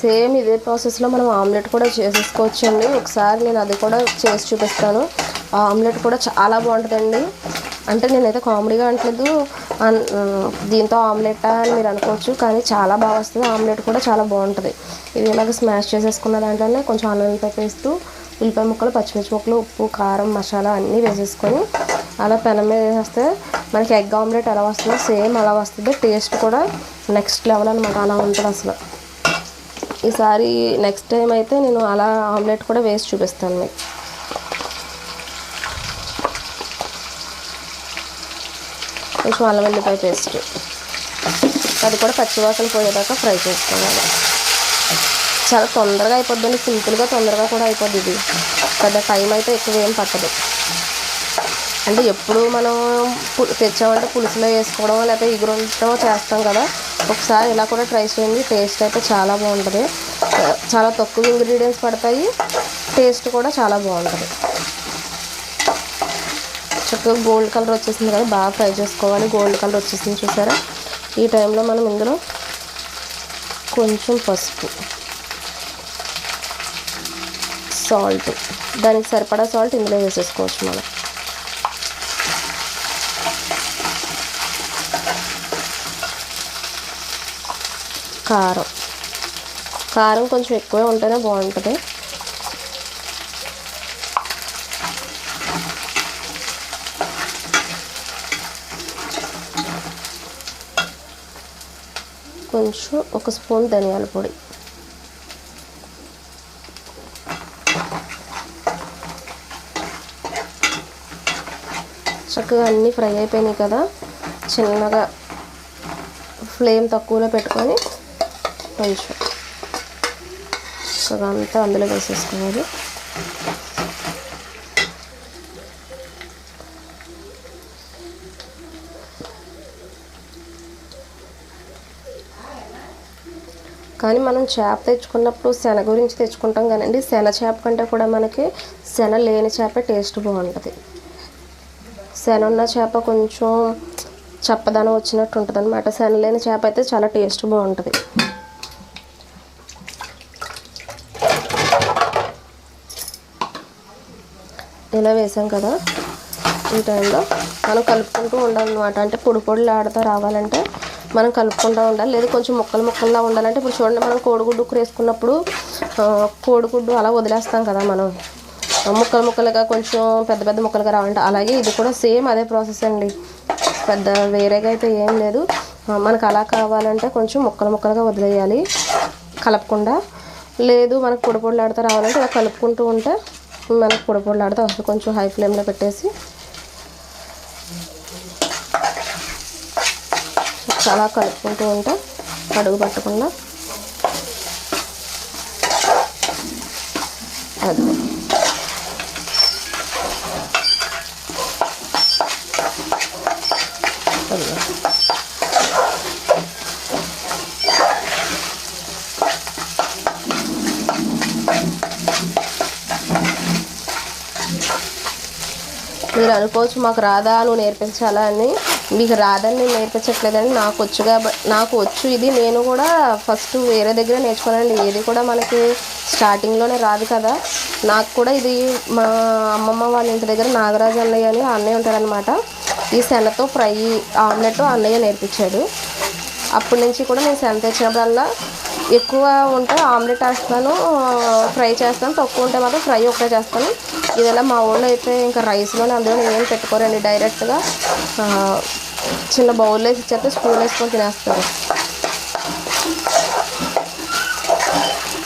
Same ఇదే ప్రాసెస్లో మనం ఆమ్లెట్ కూడా చేసేసుకోవచ్చండి. ఒకసారి నేను అది కూడా చేసి చూపిస్తాను. ఆమ్లెట్ కూడా చాలా బాగుంటుందండి. అంటే నేనైతే కామెడీగా అంటలేదు దీంతో ఆమ్లెట్ అని మీరు అనుకోవచ్చు కానీ చాలా బాగా వస్తుంది. ఆమ్లెట్ కూడా చాలా బాగుంటుంది. ఇది ఇలాగ స్మాష్ చేసేసుకున్న దాంట్లోనే కొంచెం అల్లం పేస్తూ ఉల్లిపాయ ముక్కలు పచ్చిమిర్చి ముక్కలు ఉప్పు కారం మసాలా అన్నీ వేసేసుకొని అలా పెనం మీద వేసేస్తే మనకి ఎగ్ ఆమ్లెట్ ఎలా వస్తుందో సేమ్ అలా వస్తుంది. టేస్ట్ కూడా నెక్స్ట్ లెవెల్ అనమాట అలా ఉంటుంది అసలు ఈసారి నెక్స్ట్ టైం అయితే నేను అలా ఆమ్లెట్ కూడా వేసి చూపిస్తాను మీకు. కొంచెం అల్లం వెల్లిపాయ పేస్ట్. అది కూడా పచ్చివాసన పోయేదాకా ఫ్రై చేసుకోవాలి. చాలా తొందరగా అయిపోద్దండి. సింపుల్గా తొందరగా కూడా అయిపోద్ది ఇది. పెద్ద టైం అయితే ఎక్కువ ఏం పట్టదు. అంటే ఎప్పుడు మనం తెచ్చామంటే పులుసులో వేసుకోవడం లేకపోతే ఎగురుండటం చేస్తాం కదా. ఒకసారి ఇలా కూడా ట్రై చేయండి. టేస్ట్ అయితే చాలా బాగుంటుంది. చాలా తక్కువ ఇంగ్రీడియంట్స్ పడతాయి. టేస్ట్ కూడా చాలా బాగుంటుంది. చక్కగా గోల్డ్ కలర్ వచ్చేసింది కదా బాగా ఫ్రై చేసుకోవాలి. గోల్డ్ కలర్ వచ్చేసింది చూసారా? ఈ టైంలో మనం ఇందులో కొంచెం పసుపు సాల్ట్ దానికి సరిపడా సాల్ట్ ఇందులో వేసేసుకోవచ్చు మనం. కారం. కారం కొంచెం ఎక్కువే ఉంటేనే బాగుంటుంది. కొంచెం ఒక స్పూన్ ధనియాల పొడి. చక్కగా అన్నీ ఫ్రై అయిపోయినాయి కదా. చిన్నగా ఫ్లేమ్ తక్కువలో పెట్టుకొని కొంచెం. చక్కగా అంతా అందులో వేసేసుకోవాలి కానీ మనం చేప తెచ్చుకున్నప్పుడు శన గురించి తెచ్చుకుంటాం కానండి శన చేప కంటే కూడా మనకి శన లేని చేప టేస్ట్ బాగుంటుంది. శన ఉన్న చేప కొంచెం చప్పదనం వచ్చినట్టు ఉంటుంది అనమాట శన లేని చేప అయితే చాలా టేస్ట్ బాగుంటుంది. ఇలా వేసాం కదా. ఈ టైంలో మనం కలుపుకుంటూ ఉండాలన్నమాట. అంటే పొడి పొడిలు ఆడుతూ రావాలంటే మనం కలుపుకుంటూ ఉండాలి. లేదు కొంచెం ముక్కలు ముక్కల్లా ఉండాలంటే ఇప్పుడు చూడండి మనం కోడిగుడ్డు వేసుకున్నప్పుడు కోడిగుడ్డు అలా వదిలేస్తాం కదా మనం. ముక్కలు ముక్కలుగా కొంచెం పెద్ద పెద్ద ముక్కలుగా రావాలంటే అలాగే ఇది కూడా సేమ్ అదే ప్రాసెస్ అండి. పెద్ద వేరేగా అయితే ఏం లేదు. మనకు అలా కావాలంటే కొంచెం ముక్కలు ముక్కలుగా వదిలేయాలి. కలపకుండా. లేదు మనకు పొడి పొడిలాడితే రావాలంటే ఇలా కలుపుకుంటూ ఉంటే మనకు పొడి అసలు కొంచెం హై ఫ్లేమ్లో పెట్టేసి. చాలా కలుపుకుంటూ ఉంటాం అడుగు పట్టకుండా అది మీరు అనుకోవచ్చు మాకు రాదా నువ్వు నేర్పించాలా అని. మీకు రాదని నేను నేర్పించట్లేదండి నాకు వచ్చు కాబట్టి నాకు వచ్చు ఇది. నేను కూడా ఫస్ట్ వేరే దగ్గర నేర్చుకున్నానండి ఏది కూడా మనకి స్టార్టింగ్లోనే రాదు కదా. నాకు కూడా ఇది మా అమ్మమ్మ వాళ్ళ ఇంటి దగ్గర నాగరాజు అన్నయ్య అని ఆ అన్నయ్య ఉంటాడనమాట ఈ శనతో ఫ్రై ఆమ్లెట్ అన్నయ్య నేర్పించాడు. అప్పటి నుంచి కూడా నేను శన తెచ్చినప్పుడల్లా ఎక్కువ ఉంటే ఆమ్లెట్ వేస్తాను ఫ్రై చేస్తాను తక్కువ ఉంటే మాత్రం ఫ్రై ఒకటే చేస్తాను. ఇదిలా మా ఊళ్ళో అయితే ఇంకా రైస్లోనే అందులో ఏం పెట్టుకోరండి డైరెక్ట్గా. చిన్న బౌల్లో వేసి ఇచ్చేస్తే స్పూన్ వేసుకొని తినేస్తారు.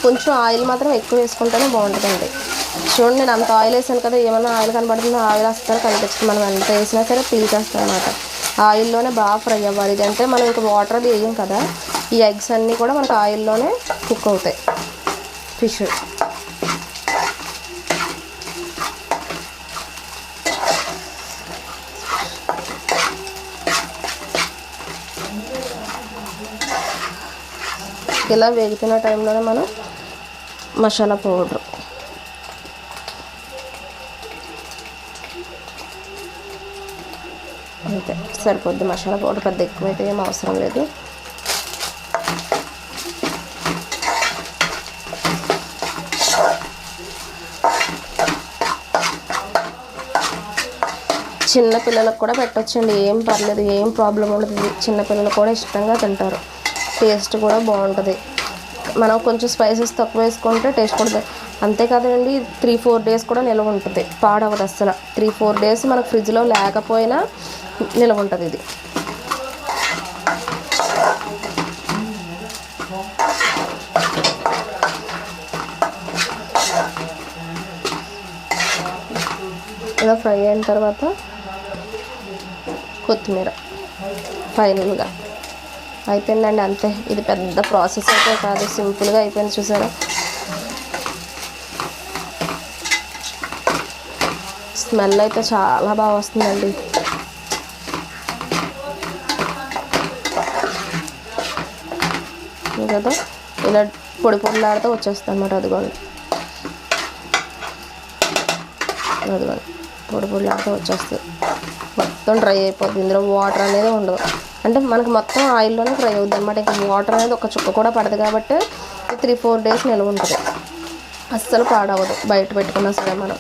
కొంచెం ఆయిల్ మాత్రం ఎక్కువ వేసుకుంటేనే బాగుంటుందండి. చూడండి నేను అంత ఆయిల్ వేసాను కదా ఏమైనా ఆయిల్ కనబడుతుందో? ఆయిల్ వస్తారో కనిపిస్తుంది మనం ఎంత వేసినా సరే పీల్చేస్తాం అనమాట ఆయిల్లోనే బాగా ఫ్రై అవ్వాలి. ఇది అంటే మనం ఇంకా వాటర్ అది వేయం కదా. ఈ ఎగ్స్ అన్నీ కూడా మనకు ఆయిల్లోనే కుక్ అవుతాయి. ఫిష్. ఇలా వేగుతున్న టైంలోనే మనం మసాలా పౌడర్. అంతే సరిపోద్ది మసాలా పౌడర్. పెద్ద ఎక్కువైతే ఏం అవసరం లేదు. చిన్న పిల్లలకు కూడా పెట్టచ్చండి. ఏం పర్లేదు ఏం ప్రాబ్లం ఉండదు. చిన్నపిల్లలు చిన్న పిల్లలు కూడా ఇష్టంగా తింటారు. టేస్ట్ కూడా బాగుంటుంది. మనం కొంచెం స్పైసెస్ తక్కువ వేసుకుంటే టేస్ట్ కూడా అంతేకాదండి త్రీ ఫోర్ డేస్ కూడా నిల్వ ఉంటుంది. పాడవదు అస్సలు. త్రీ ఫోర్ డేస్ మనకు ఫ్రిడ్జ్లో లేకపోయినా నిల్వ ఉంటుంది ఇది. ఇలా ఫ్రై అయిన తర్వాత కొత్తిమీర. ఫైనల్గా. అయిపోయిందండి అంతే. ఇది పెద్ద ప్రాసెస్ అయితే కాదు. సింపుల్గా అయిపోయింది చూసారా? స్మెల్ అయితే చాలా బాగా వస్తుందండి. కదా. ఇలా పొడి పొడిలాడితే వచ్చేస్తుంది అనమాట అదిగోండి. అదిగోండి. పొడి పొడిలాడితే వచ్చేస్తుంది. మొత్తం డ్రై అయిపోతుంది. ఇందులో వాటర్ అనేది ఉండదు. అంటే మనకి మొత్తం ఆయిల్లోనే ఫ్రై అవుతుంది అనమాట ఇంకా వాటర్ అనేది ఒక చుక్క కూడా పడదు కాబట్టి త్రీ ఫోర్ డేస్ నిల్వ ఉంటుంది. అస్సలు పాడవదు బయట పెట్టుకున్నా సరే మనం.